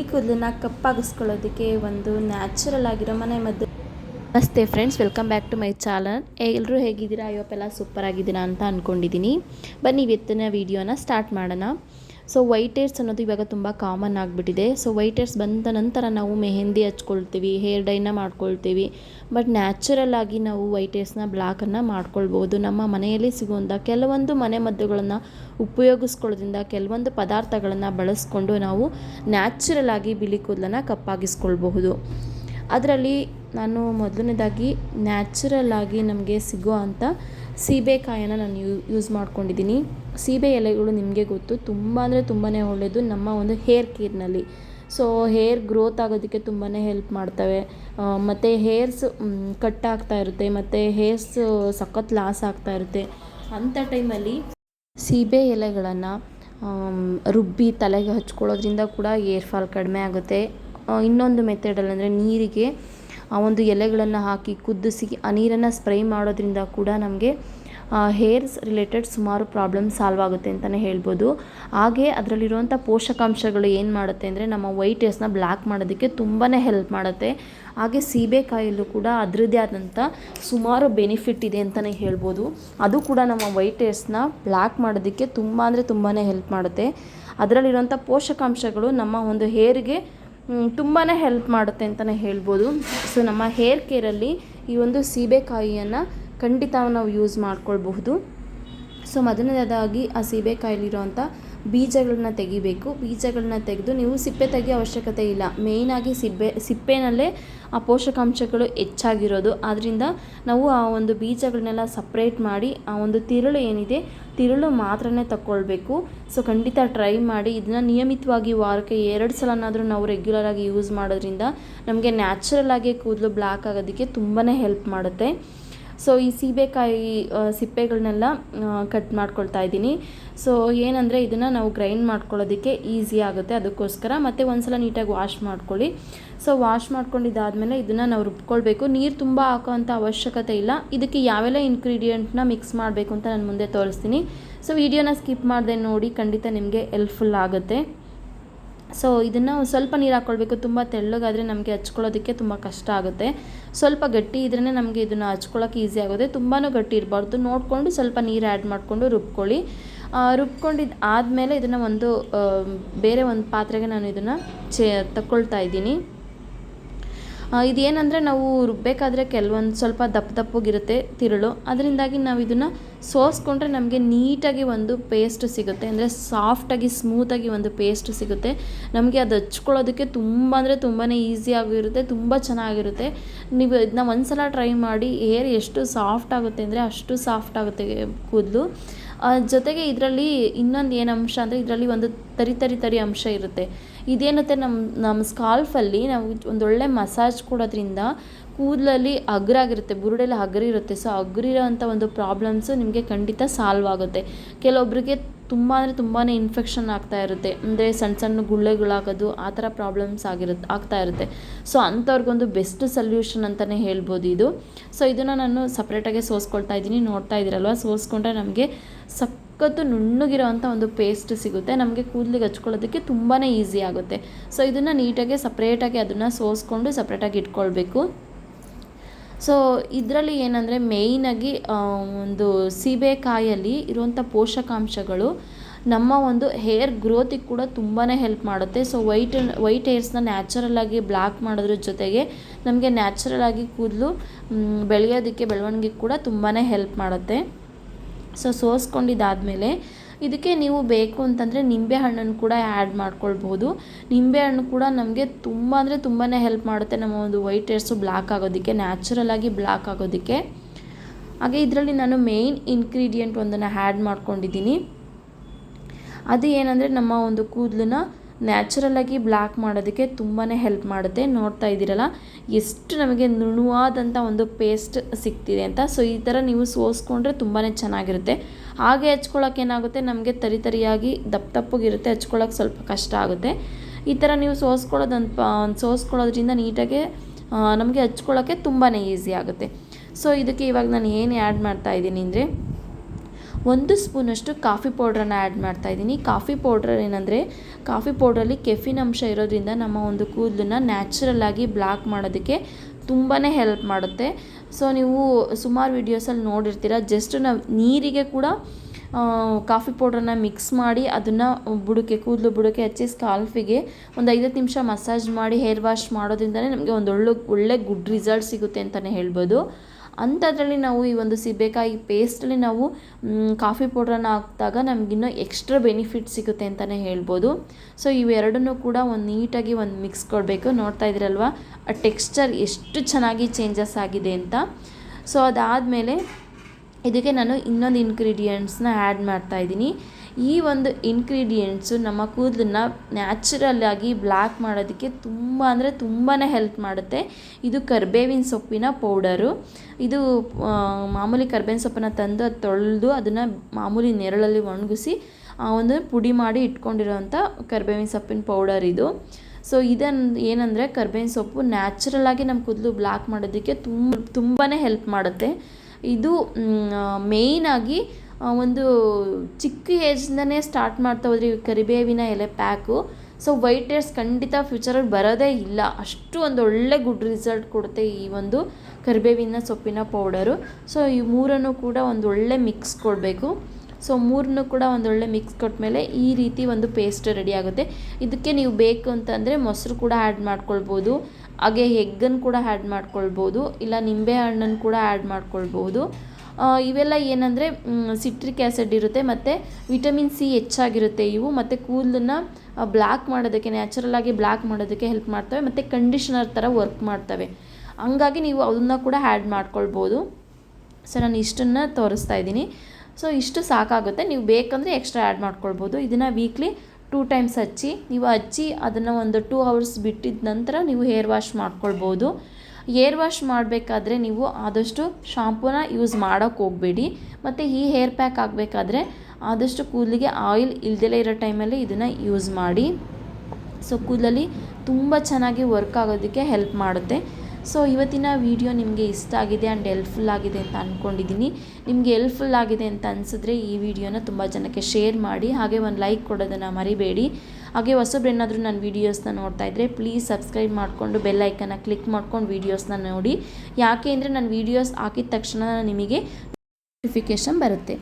ಈ ಕೂದಲನ್ನ ಕಪ್ಪಾಗಿಸ್ಕೊಳ್ಳೋದಕ್ಕೆ ಒಂದು ನ್ಯಾಚುರಲ್ ಆಗಿರೋ ಮನೆ ಮದ್ದು ನಮಸ್ತೆ friends welcome back to my channel ಎಲ್ಲರೂ ಹೇಗಿದ್ದೀರಾ? ಅಯ್ಯೋಪ್ಪೆಲ್ಲ ಸೂಪರ್ ಆಗಿದ್ದೀರಾ ಅಂತ ಅಂದ್ಕೊಂಡಿದ್ದೀನಿ ಬನ್ನಿ, ಇವತ್ತಿನ ವೀಡಿಯೋನ ಸ್ಟಾರ್ಟ್ ಮಾಡೋಣ. ಸೊ ವೈಟ್ ಏರ್ಸ್ ಅನ್ನೋದು ಇವಾಗ ತುಂಬ ಕಾಮನ್ ಆಗಿಬಿಟ್ಟಿದೆ. ಸೊ ವೈಟ್ ಏರ್ಸ್ ಬಂದ ನಂತರ ನಾವು ಮೆಹೆಂದಿ ಹಚ್ಕೊಳ್ತೀವಿ ಹೇರ್ ಡೈನ ಮಾಡ್ಕೊಳ್ತೀವಿ. ಬಟ್ ನ್ಯಾಚುರಲ್ ಆಗಿ ನಾವು ವೈಟ್ ಏರ್ಸ್ನ ಬ್ಲ್ಯಾಕನ್ನು ಮಾಡ್ಕೊಳ್ಬೋದು. ನಮ್ಮ ಮನೆಯಲ್ಲಿ ಸಿಗುವಂಥ ಕೆಲವೊಂದು ಮನೆ ಮದ್ದುಗಳನ್ನು ಉಪಯೋಗಿಸ್ಕೊಳ್ಳೋದ್ರಿಂದ ಕೆಲವೊಂದು ಪದಾರ್ಥಗಳನ್ನು ಬಳಸ್ಕೊಂಡು ನಾವು ನ್ಯಾಚುರಲ್ ಆಗಿ ಬಿಳಿ ಕೂದಲನ್ನು ಕಪ್ಪಾಗಿಸ್ಕೊಳ್ಬಹುದು. ಅದರಲ್ಲಿ ನಾನು ಮೊದಲನೇದಾಗಿ ನ್ಯಾಚುರಲ್ ಆಗಿ ನಮಗೆ ಸಿಗೋ ಅಂಥ ಸೀಬೆಕಾಯನ್ನು ನಾನು ಯೂಸ್ ಮಾಡ್ಕೊಂಡಿದ್ದೀನಿ. ಸೀಬೆ ಎಲೆಗಳು ನಿಮಗೆ ಗೊತ್ತು. ತುಂಬ ಅಂದರೆ ತುಂಬಾ ಒಳ್ಳೆಯದು ನಮ್ಮ ಒಂದು ಹೇರ್ ಕೇರ್ನಲ್ಲಿ ಸೊ ಹೇರ್ ಗ್ರೋತ್ ಆಗೋದಕ್ಕೆ ತುಂಬಾ ಹೆಲ್ಪ್ ಮಾಡ್ತವೆ. ಮತ್ತು ಹೇರ್ಸ್ ಕಟ್ ಆಗ್ತಾ ಇರುತ್ತೆ. ಮತ್ತು ಹೇರ್ಸ್ ಸಖತ್ ಲಾಸ್ ಆಗ್ತಾ ಇರುತ್ತೆ. ಅಂಥ ಟೈಮಲ್ಲಿ ಸೀಬೆ ಎಲೆಗಳನ್ನು ರುಬ್ಬಿ ತಲೆಗೆ ಹಚ್ಕೊಳ್ಳೋದ್ರಿಂದ ಕೂಡ ಏರ್ ಫಾಲ್ ಕಡಿಮೆ ಆಗುತ್ತೆ. ಇನ್ನೊಂದು ಮೆಥಡಲ್ಲಿ ಅಂದರೆ ನೀರಿಗೆ ಆ ಒಂದು ಎಲೆಗಳನ್ನು ಹಾಕಿ ಕುದಿಸಿ ಆ ನೀರನ್ನು ಸ್ಪ್ರೇ ಮಾಡೋದ್ರಿಂದ ಕೂಡ ನಮಗೆ ಹೇರ್ಸ್ ರಿಲೇಟೆಡ್ ಸುಮಾರು ಪ್ರಾಬ್ಲಮ್ ಸಾಲ್ವ್ ಆಗುತ್ತೆ ಅಂತಲೇ ಹೇಳ್ಬೋದು. ಹಾಗೆ ಅದರಲ್ಲಿರುವಂಥ ಪೋಷಕಾಂಶಗಳು ಏನು ಮಾಡುತ್ತೆ ಅಂದರೆ ನಮ್ಮ ವೈಟ್ ಹೇರ್ಸ್ನ ಬ್ಲ್ಯಾಕ್ ಮಾಡೋದಕ್ಕೆ ತುಂಬಾ ಹೆಲ್ಪ್ ಮಾಡುತ್ತೆ. ಹಾಗೆ ಸೀಬೆಕಾಯಲ್ಲೂ ಕೂಡ ಅದರದ್ದೇ ಆದಂಥ ಸುಮಾರು ಬೆನಿಫಿಟ್ ಇದೆ ಅಂತಲೇ ಹೇಳ್ಬೋದು. ಅದು ಕೂಡ ನಮ್ಮ ವೈಟ್ ಹೇರ್ಸ್ನ ಬ್ಲ್ಯಾಕ್ ಮಾಡೋದಕ್ಕೆ ತುಂಬ ಅಂದರೆ ತುಂಬಾ ಹೆಲ್ಪ್ ಮಾಡುತ್ತೆ. ಅದರಲ್ಲಿರುವಂಥ ಪೋಷಕಾಂಶಗಳು ನಮ್ಮ ಒಂದು ಹೇರ್ಗೆ ತುಂಬಾ ಹೆಲ್ಪ್ ಮಾಡುತ್ತೆ ಅಂತಲೇ ಹೇಳ್ಬೋದು. ಸೊ ನಮ್ಮ ಹೇರ್ ಕೇರಲ್ಲಿ ಈ ಒಂದು ಸೀಬೆಕಾಯಿಯನ್ನು ಖಂಡಿತ ನಾವು ಯೂಸ್ ಮಾಡ್ಕೊಳ್ಬಹುದು. ಸೊ ಮೊದಲನೇದಾಗಿ ಆ ಸೀಬೆಕಾಯಲ್ಲಿರುವಂಥ ಬೀಜಗಳನ್ನ ತೆಗಿಬೇಕು. ಬೀಜಗಳನ್ನ ತೆಗೆದು ನೀವು ಸಿಪ್ಪೆ ತೆಗಿಯೋ ಅವಶ್ಯಕತೆ ಇಲ್ಲ. ಮೇಯ್ನಾಗಿ ಸಿಬ್ಬೆ, ಸಿಪ್ಪೆನಲ್ಲೇ ಆ ಪೋಷಕಾಂಶಗಳು ಹೆಚ್ಚಾಗಿರೋದು. ಆದ್ದರಿಂದ ನಾವು ಆ ಒಂದು ಬೀಜಗಳನ್ನೆಲ್ಲ ಸಪ್ರೇಟ್ ಮಾಡಿ ಆ ಒಂದು ತಿರುಳು ಏನಿದೆ, ತಿರುಳು ಮಾತ್ರನೇ ತಗೊಳ್ಬೇಕು ಸೊ ಖಂಡಿತ ಟ್ರೈ ಮಾಡಿ. ಇದನ್ನ ನಿಯಮಿತವಾಗಿ ವಾರಕ್ಕೆ ಎರಡು ಸಲನಾದರೂ ನಾವು ರೆಗ್ಯುಲರಾಗಿ ಯೂಸ್ ಮಾಡೋದ್ರಿಂದ ನಮಗೆ ನ್ಯಾಚುರಲ್ ಆಗಿ ಕೂದಲು ಬ್ಲ್ಯಾಕ್ ಆಗೋದಕ್ಕೆ ತುಂಬಾ ಹೆಲ್ಪ್ ಮಾಡುತ್ತೆ. ಸೊ ಈ ಸೀಬೆಕಾಯಿ ಸಿಪ್ಪೆಗಳನ್ನೆಲ್ಲ ಕಟ್ ಮಾಡ್ಕೊಳ್ತಾ ಇದ್ದೀನಿ. ಸೊ ಏನಂದರೆ ಇದನ್ನು ನಾವು ಗ್ರೈಂಡ್ ಮಾಡ್ಕೊಳ್ಳೋದಕ್ಕೆ ಈಸಿ ಆಗುತ್ತೆ ಅದಕ್ಕೋಸ್ಕರ. ಮತ್ತು ಒಂದ್ಸಲ ನೀಟಾಗಿ ವಾಶ್ ಮಾಡ್ಕೊಳ್ಳಿ. ಸೊ ವಾಶ್ ಮಾಡ್ಕೊಂಡಿದ್ದಾದಮೇಲೆ ಇದನ್ನು ನಾವು ರುಬ್ಕೊಳ್ಬೇಕು. ನೀರು ತುಂಬ ಹಾಕೋವಂಥ ಅವಶ್ಯಕತೆ ಇಲ್ಲ. ಇದಕ್ಕೆ ಯಾವೆಲ್ಲ ಇಂಗ್ರೀಡಿಯೆಂಟ್ನ ಮಿಕ್ಸ್ ಮಾಡಬೇಕು ಅಂತ ನಾನು ಮುಂದೆ ತೋರಿಸ್ತೀನಿ. ಸೊ ವಿಡಿಯೋನ ಸ್ಕಿಪ್ ಮಾಡದೆ ನೋಡಿ, ಖಂಡಿತ ನಿಮಗೆ ಹೆಲ್ಪ್ಫುಲ್ ಆಗುತ್ತೆ. ಸೊ ಇದನ್ನು ಸ್ವಲ್ಪ ನೀರು ಹಾಕ್ಕೊಳ್ಬೇಕು ತುಂಬ ತೆಳ್ಳಗಾದರೆ ನಮಗೆ ಹಚ್ಕೊಳ್ಳೋದಕ್ಕೆ ತುಂಬ ಕಷ್ಟ ಆಗುತ್ತೆ. ಸ್ವಲ್ಪ ಗಟ್ಟಿ ಇದ್ರೇ ನಮಗೆ ಇದನ್ನು ಹಚ್ಕೊಳ್ಳೋಕೆ ಈಸಿ ಆಗುತ್ತೆ. ತುಂಬಾ ಗಟ್ಟಿ ಇರಬಾರ್ದು. ನೋಡಿಕೊಂಡು ಸ್ವಲ್ಪ ನೀರು ಆ್ಯಡ್ ಮಾಡಿಕೊಂಡು ರುಬ್ಕೊಳ್ಳಿ. ರುಬ್ಕೊಂಡಿದ್ದು ಆದಮೇಲೆ ಇದನ್ನು ಒಂದು ಬೇರೆ ಒಂದು ಪಾತ್ರೆಗೆ ನಾನು ಇದನ್ನು ಚೇ ತಗೊಳ್ತಾ ಇದ್ದೀನಿ. ಇದೇನಂದರೆ ನಾವು ರುಬ್ಬಬೇಕಾದ್ರೆ ಕೆಲವೊಂದು ಸ್ವಲ್ಪ ದಪ್ಪ ದಪ್ಪಗಿರುತ್ತೆ ತಿರುಳು. ಅದರಿಂದಾಗಿ ನಾವು ಇದನ್ನು ಸೋಸ್ಕೊಂಡ್ರೆ ನಮಗೆ ನೀಟಾಗಿ ಒಂದು ಪೇಸ್ಟ್ ಸಿಗುತ್ತೆ. ಅಂದರೆ ಸಾಫ್ಟಾಗಿ ಸ್ಮೂತಾಗಿ ಒಂದು ಪೇಸ್ಟ್ ಸಿಗುತ್ತೆ. ನಮಗೆ ಅದು ಹಚ್ಕೊಳ್ಳೋದಕ್ಕೆ ತುಂಬ ಅಂದರೆ ತುಂಬಾ ಈಸಿಯಾಗಿರುತ್ತೆ ತುಂಬ ಚೆನ್ನಾಗಿರುತ್ತೆ. ನೀವು ಇದನ್ನ ಒಂದು ಸಲ ಟ್ರೈ ಮಾಡಿ ಹೇರ್ ಎಷ್ಟು ಸಾಫ್ಟ್ ಆಗುತ್ತೆ ಅಂದರೆ ಅಷ್ಟು ಸಾಫ್ಟ್ ಆಗುತ್ತೆ ಕೂದಲು. ಜೊತೆಗೆ ಇದರಲ್ಲಿ ಇನ್ನೊಂದು ಏನು ಅಂಶ ಅಂದರೆ ಇದರಲ್ಲಿ ಒಂದು ತರಿ ತರಿ ತರಿ ಅಂಶ ಇರುತ್ತೆ. ಇದೇನತ್ತೆ ನಮ್ಮ ನಮ್ಮ ಸ್ಕಾಲ್ಫಲ್ಲಿ ನಾವು ಒಂದೊಳ್ಳೆ ಮಸಾಜ್ ಕೊಡೋದ್ರಿಂದ ಕೂದಲಲ್ಲಿ ಹಗುರಾಗಿರುತ್ತೆ ಬುರುಡೆಲ್ಲ ಹಗರಿರುತ್ತೆ ಸೊ ಅಗ್ರಿರೋಂಥ ಒಂದು ಪ್ರಾಬ್ಲಮ್ಸು ನಿಮಗೆ ಖಂಡಿತ ಸಾಲ್ವ್ ಆಗುತ್ತೆ. ಕೆಲವೊಬ್ಬರಿಗೆ ತುಂಬ ಅಂದರೆ ತುಂಬಾ ಇನ್ಫೆಕ್ಷನ್ ಆಗ್ತಾ ಇರುತ್ತೆ. ಅಂದರೆ ಸಣ್ಣ ಸಣ್ಣ ಗುಳ್ಳೆಗಳಾಗೋದು, ಆ ಥರ ಪ್ರಾಬ್ಲಮ್ಸ್ ಆಗಿರುತ್ತೆ ಆಗ್ತಾ ಇರುತ್ತೆ. ಸೊ ಅಂಥವ್ರಿಗೊಂದು ಬೆಸ್ಟ್ ಸೊಲ್ಯೂಷನ್ ಅಂತಲೇ ಹೇಳ್ಬೋದು ಇದು. ಸೊ ಇದನ್ನು ನಾನು ಸಪ್ರೇಟಾಗಿ ಸೋಸ್ಕೊಳ್ತಾ ಇದ್ದೀನಿ. ನೋಡ್ತಾ ಇದ್ದೀರಲ್ವ? ಸೋಸ್ಕೊಂಡ್ರೆ ನಮಗೆ ಸಖತ್ತು ನುಣ್ಣಗಿರೋವಂಥ ಒಂದು ಪೇಸ್ಟ್ ಸಿಗುತ್ತೆ. ನಮಗೆ ಕೂದಲಿಗೆ ಹಚ್ಕೊಳ್ಳೋದಕ್ಕೆ ತುಂಬಾ ಈಸಿ ಆಗುತ್ತೆ. ಸೊ ಇದನ್ನು ನೀಟಾಗಿ ಸಪ್ರೇಟಾಗಿ ಅದನ್ನು ಸೋಸ್ಕೊಂಡು ಸಪ್ರೇಟಾಗಿ ಇಟ್ಕೊಳ್ಬೇಕು. ಸೊ ಇದರಲ್ಲಿ ಏನಂದರೆ ಮೇಯ್ನಾಗಿ ಒಂದು ಸೀಬೆಕಾಯಲ್ಲಿ ಇರುವಂಥ ಪೋಷಕಾಂಶಗಳು ನಮ್ಮ ಒಂದು ಹೇರ್ ಗ್ರೋತಿಗೆ ಕೂಡ ತುಂಬಾ ಹೆಲ್ಪ್ ಮಾಡುತ್ತೆ. ಸೊ ವೈಟ್ ವೈಟ್ ಹೇರ್ಸ್ನ ನ್ಯಾಚುರಲ್ಲಾಗಿ ಬ್ಲ್ಯಾಕ್ ಮಾಡೋದ್ರ ಜೊತೆಗೆ ನಮಗೆ ನ್ಯಾಚುರಲ್ಲಾಗಿ ಕೂದಲು ಬೆಳೆಯೋದಕ್ಕೆ ಬೆಳವಣಿಗೆ ಕೂಡ ತುಂಬಾ ಹೆಲ್ಪ್ ಮಾಡುತ್ತೆ. ಸೊ ಸೋಸ್ಕೊಂಡಿದ್ದಾದಮೇಲೆ ಇದಕ್ಕೆ ನೀವು ಬೇಕು ಅಂತಂದರೆ ನಿಂಬೆ ಹಣ್ಣನ್ನು ಕೂಡ ಆ್ಯಡ್ ಮಾಡ್ಕೊಳ್ಬೋದು ನಿಂಬೆ ಹಣ್ಣು ಕೂಡ ನಮಗೆ ತುಂಬ ಅಂದರೆ ತುಂಬಾ ಹೆಲ್ಪ್ ಮಾಡುತ್ತೆ. ನಮ್ಮ ಒಂದು ವೈಟ್ ಹೇರ್ಸು ಬ್ಲ್ಯಾಕ್ ಆಗೋದಕ್ಕೆ ನ್ಯಾಚುರಲ್ ಆಗಿ ಬ್ಲ್ಯಾಕ್ ಆಗೋದಕ್ಕೆ. ಹಾಗೆ ಇದರಲ್ಲಿ ನಾನು ಮೇಯ್ನ್ ಇನ್ಗ್ರೀಡಿಯೆಂಟ್ ಒಂದನ್ನು ಆ್ಯಡ್ ಮಾಡ್ಕೊಂಡಿದ್ದೀನಿ. ಅದು ಏನಂದರೆ ನಮ್ಮ ಒಂದು ಕೂದಲನ್ನ ನ್ಯಾಚುರಲಾಗಿ ಬ್ಲ್ಯಾಕ್ ಮಾಡೋದಕ್ಕೆ ತುಂಬಾ ಹೆಲ್ಪ್ ಮಾಡುತ್ತೆ. ನೋಡ್ತಾ ಇದ್ದೀರಲ್ಲ, ಎಷ್ಟು ನಮಗೆ ನುಣುವಾದಂಥ ಒಂದು ಪೇಸ್ಟ್ ಸಿಗ್ತಿದೆ ಅಂತ. ಸೊ, ಈ ಥರ ನೀವು ಸೋಸ್ಕೊಂಡ್ರೆ ತುಂಬಾ ಚೆನ್ನಾಗಿರುತ್ತೆ. ಹಾಗೆ ಹಚ್ಕೊಳ್ಳೋಕೆ ಏನಾಗುತ್ತೆ, ನಮಗೆ ತರಿ ತರಿಯಾಗಿ ದಪ್ಪ ದಪ್ಪಗಿರುತ್ತೆ ಹಚ್ಕೊಳ್ಳೋಕೆ ಸ್ವಲ್ಪ ಕಷ್ಟ ಆಗುತ್ತೆ. ಈ ಥರ ನೀವು ಸೋಸ್ಕೊಳ್ಳೋದಂತ, ಸೋಸ್ಕೊಳ್ಳೋದ್ರಿಂದ ನೀಟಾಗೆ ನಮಗೆ ಹಚ್ಕೊಳ್ಳೋಕ್ಕೆ ತುಂಬಾ ಈಸಿ ಆಗುತ್ತೆ. ಸೊ, ಇದಕ್ಕೆ ಇವಾಗ ನಾನು ಏನು ಆ್ಯಡ್ ಮಾಡ್ತಾ ಇದ್ದೀನಿ ಅಂದರೆ ಒಂದು ಸ್ಪೂನಷ್ಟು ಕಾಫಿ ಪೌಡ್ರನ್ನ ಆ್ಯಡ್ ಮಾಡ್ತಾ ಇದ್ದೀನಿ. ಕಾಫಿ ಪೌಡ್ರ್ ಏನಂದರೆ, ಕಾಫಿ ಪೌಡ್ರಲ್ಲಿ ಕೆಫಿನ್ ಅಂಶ ಇರೋದ್ರಿಂದ ನಮ್ಮ ಒಂದು ಕೂದಲನ್ನ ನ್ಯಾಚುರಲ್ ಆಗಿ ಬ್ಲಾಕ್ ಮಾಡೋದಕ್ಕೆ ತುಂಬಾ ಹೆಲ್ಪ್ ಮಾಡುತ್ತೆ. ಸೊ, ನೀವು ಸುಮಾರು ವೀಡಿಯೋಸಲ್ಲಿ ನೋಡಿರ್ತೀರ, ಜಸ್ಟ್ ನಾವು ನೀರಿಗೆ ಕೂಡ ಕಾಫಿ ಪೌಡ್ರನ್ನ ಮಿಕ್ಸ್ ಮಾಡಿ ಅದನ್ನು ಬುಡಕ್ಕೆ, ಕೂದಲು ಬುಡಕ್ಕೆ ಹಚ್ಚಿ ಸ್ಕಾಲ್ಫಿಗೆ ಒಂದು ಐದತ್ತು ನಿಮಿಷ ಮಸಾಜ್ ಮಾಡಿ ಹೇರ್ ವಾಶ್ ಮಾಡೋದ್ರಿಂದಲೇ ನಮಗೆ ಒಂದು ಒಳ್ಳೆ ಒಳ್ಳೆ ಗುಡ್ ರಿಸಲ್ಟ್ ಸಿಗುತ್ತೆ ಅಂತಲೇ ಹೇಳ್ಬೋದು. ಅಂಥದ್ರಲ್ಲಿ ನಾವು ಈ ಒಂದು ಸೀಬೆಕಾಯಿ ಪೇಸ್ಟಲ್ಲಿ ನಾವು ಕಾಫಿ ಪೌಡ್ರನ್ನ ಹಾಕಿದಾಗ ನಮಗಿನ್ನೂ ಎಕ್ಸ್ಟ್ರಾ ಬೆನಿಫಿಟ್ ಸಿಗುತ್ತೆ ಅಂತಲೇ ಹೇಳ್ಬೋದು. ಸೊ ಇವೆರಡನ್ನೂ ಕೂಡ ಒಂದು ನೀಟಾಗಿ ಒಂದು ಮಿಕ್ಸ್ ಕೊಡಬೇಕು. ನೋಡ್ತಾ ಇದ್ದೀರಲ್ವ? ಆ ಟೆಕ್ಸ್ಚರ್ ಎಷ್ಟು ಚೆನ್ನಾಗಿ ಚೇಂಜಸ್ ಆಗಿದೆ ಅಂತ. ಸೊ ಅದಾದಮೇಲೆ ಇದಕ್ಕೆ ನಾನು ಇನ್ನೊಂದು ಇಂಗ್ರೀಡಿಯೆಂಟ್ಸ್ನ ಆ್ಯಡ್ ಮಾಡ್ತಾ ಇದ್ದೀನಿ. ಈ ಒಂದು ಇನ್ಗ್ರೀಡಿಯೆಂಟ್ಸು ನಮ್ಮ ಕೂದಲನ್ನ ನ್ಯಾಚುರಲ್ಲಾಗಿ ಬ್ಲ್ಯಾಕ್ ಮಾಡೋದಕ್ಕೆ ತುಂಬ ಅಂದರೆ ತುಂಬಾ ಹೆಲ್ಪ್ ಮಾಡುತ್ತೆ. ಇದು ಕರ್ಬೇವಿನ ಸೊಪ್ಪಿನ ಪೌಡರು ಇದು ಮಾಮೂಲಿ ಕರ್ಬೇವಿನ ಸೊಪ್ಪನ್ನು ತಂದು ಅದು ತೊಳೆದು ಅದನ್ನು ಮಾಮೂಲಿ ನೆರಳಲ್ಲಿ ಒಣಗಿಸಿ, ಆ ಒಂದು ಪುಡಿ ಮಾಡಿ ಇಟ್ಕೊಂಡಿರೋವಂಥ ಕರ್ಬೇವಿನ ಸೊಪ್ಪಿನ ಪೌಡರ್ ಇದು. ಸೊ ಇದನ್ನು ಏನಂದರೆ ಕರ್ಬೇವಿನ ಸೊಪ್ಪು ನ್ಯಾಚುರಲ್ಲಾಗಿ ನಮ್ಮ ಕೂದಲು ಬ್ಲ್ಯಾಕ್ ಮಾಡೋದಕ್ಕೆ ತುಂಬ ತುಂಬಾ ಹೆಲ್ಪ್ ಮಾಡುತ್ತೆ. ಇದು ಮೇಯ್ನಾಗಿ ಒಂದು ಚಿಕ್ಕ ಏಜ್ಯಿಂದನೇ ಸ್ಟಾರ್ಟ್ ಮಾಡ್ತಾ ಹೋದ್ರೆ ಈ ಕರಿಬೇವಿನ ಎಲೆ ಪ್ಯಾಕು ಸೊ ವೈಟ್ ಏರ್ಸ್ ಖಂಡಿತ ಫ್ಯೂಚರಲ್ಲಿ ಬರೋದೇ ಇಲ್ಲ. ಅಷ್ಟು ಒಂದು ಒಳ್ಳೆ ಗುಡ್ ರಿಸಲ್ಟ್ ಕೊಡುತ್ತೆ ಈ ಒಂದು ಕರಿಬೇವಿನ ಸೊಪ್ಪಿನ ಪೌಡರು ಸೊ ಈ ಮೂರನ್ನು ಕೂಡ ಒಂದು ಒಳ್ಳೆ ಮಿಕ್ಸ್ ಕೊಡಬೇಕು. ಸೊ ಮೂರನ್ನು ಕೂಡ ಒಂದೊಳ್ಳೆ ಮಿಕ್ಸ್ ಕೊಟ್ಟಮೇಲೆ ಈ ರೀತಿ ಒಂದು ಪೇಸ್ಟ್ ರೆಡಿ ಆಗುತ್ತೆ. ಇದಕ್ಕೆ ನೀವು ಬೇಕು ಅಂತಂದರೆ ಮೊಸರು ಕೂಡ ಆ್ಯಡ್ ಮಾಡ್ಕೊಳ್ಬೋದು. ಹಾಗೆ ಹೆಗ್ಗನ್ನು ಕೂಡ ಆ್ಯಡ್ ಮಾಡ್ಕೊಳ್ಬೋದು. ಇಲ್ಲ ನಿಂಬೆ ಹಣ್ಣನ್ನು ಕೂಡ ಆ್ಯಡ್ ಮಾಡ್ಕೊಳ್ಬೋದು. ಇವೆಲ್ಲ ಏನಂದರೆ ಸಿಟ್ರಿಕ್ ಆ್ಯಸಿಡ್ ಇರುತ್ತೆ ಮತ್ತು ವಿಟಮಿನ್ ಸಿ ಹೆಚ್ಚಾಗಿರುತ್ತೆ ಇವು. ಮತ್ತು ಕೂದಲನ್ನ ಬ್ಲ್ಯಾಕ್ ಮಾಡೋದಕ್ಕೆ ನ್ಯಾಚುರಲ್ ಆಗಿ ಬ್ಲ್ಯಾಕ್ ಮಾಡೋದಕ್ಕೆ ಹೆಲ್ಪ್ ಮಾಡ್ತವೆ. ಮತ್ತು ಕಂಡೀಷನರ್ ಥರ ವರ್ಕ್ ಮಾಡ್ತವೆ. ಹಂಗಾಗಿ ನೀವು ಅದನ್ನ ಕೂಡ ಆ್ಯಡ್ ಮಾಡ್ಕೊಳ್ಬೋದು. ಸೊ ನಾನು ಇಷ್ಟನ್ನು ತೋರಿಸ್ತಾ ಇದ್ದೀನಿ. ಸೊ ಇಷ್ಟು ಸಾಕಾಗುತ್ತೆ. ನೀವು ಬೇಕಂದರೆ ಎಕ್ಸ್ಟ್ರಾ ಆ್ಯಡ್ ಮಾಡ್ಕೊಳ್ಬೋದು. ಇದನ್ನು ವೀಕ್ಲಿ ಟೂ ಟೈಮ್ಸ್ ಹಚ್ಚಿ, ನೀವು ಹಚ್ಚಿ ಅದನ್ನು ಒಂದು ಟೂ ಅವರ್ಸ್ ಬಿಟ್ಟಿದ ನಂತರ ನೀವು ಹೇರ್ ವಾಶ್ ಮಾಡ್ಕೊಳ್ಬೋದು. ಹೇರ್ ವಾಶ್ ಮಾಡಬೇಕಾದ್ರೆ ನೀವು ಆದಷ್ಟು ಶಾಂಪೂನ ಯೂಸ್ ಮಾಡೋಕ್ಕೆ ಹೋಗಬೇಡಿ. ಮತ್ತು ಈ ಹೇರ್ ಪ್ಯಾಕ್ ಆಗಬೇಕಾದ್ರೆ ಆದಷ್ಟು ಕೂದಲಿಗೆ ಆಯಿಲ್ ಇಲ್ದಲೇ ಇರೋ ಟೈಮಲ್ಲಿ ಇದನ್ನು ಯೂಸ್ ಮಾಡಿ. ಸೊ, ಕೂದಲಲ್ಲಿ ತುಂಬ ಚೆನ್ನಾಗಿ ವರ್ಕ್ ಆಗೋದಕ್ಕೆ ಹೆಲ್ಪ್ ಮಾಡುತ್ತೆ. ಸೊ ಇವತ್ತಿನ ವಿಡಿಯೋ ನಿಮಗೆ ಇಷ್ಟ ಆಗಿದೆ ಆ್ಯಂಡ್ ಹೆಲ್ಪ್ಫುಲ್ ಆಗಿದೆ ಅಂತ ಅಂದ್ಕೊಂಡಿದ್ದೀನಿ ನಿಮಗೆ ಹೆಲ್ಪ್ಫುಲ್ ಆಗಿದೆ ಅಂತ ಅನಿಸಿದ್ರೆ ಈ ವಿಡಿಯೋನ ತುಂಬ ಜನಕ್ಕೆ ಶೇರ್ ಮಾಡಿ, ಹಾಗೆ ಒಂದು ಲೈಕ್ ಕೊಡೋದನ್ನು ಮರಿಬೇಡಿ. ಹಾಗೆ ಹೊಸಬ್ರೇನಾದರೂ ನನ್ನ ವೀಡಿಯೋಸ್ನ ನೋಡ್ತಾ ಇದ್ದರೆ ಪ್ಲೀಸ್ ಸಬ್ಸ್ಕ್ರೈಬ್ ಮಾಡಿಕೊಂಡು ಬೆಲ್ ಐಕನ್ನ ಕ್ಲಿಕ್ ಮಾಡ್ಕೊಂಡು ವೀಡಿಯೋಸ್ನ ನೋಡಿ. ಯಾಕೆ ಅಂದರೆ ನನ್ನ ವೀಡಿಯೋಸ್ ಹಾಕಿದ ತಕ್ಷಣ ನಿಮಗೆ ನೋಟಿಫಿಕೇಷನ್ ಬರುತ್ತೆ.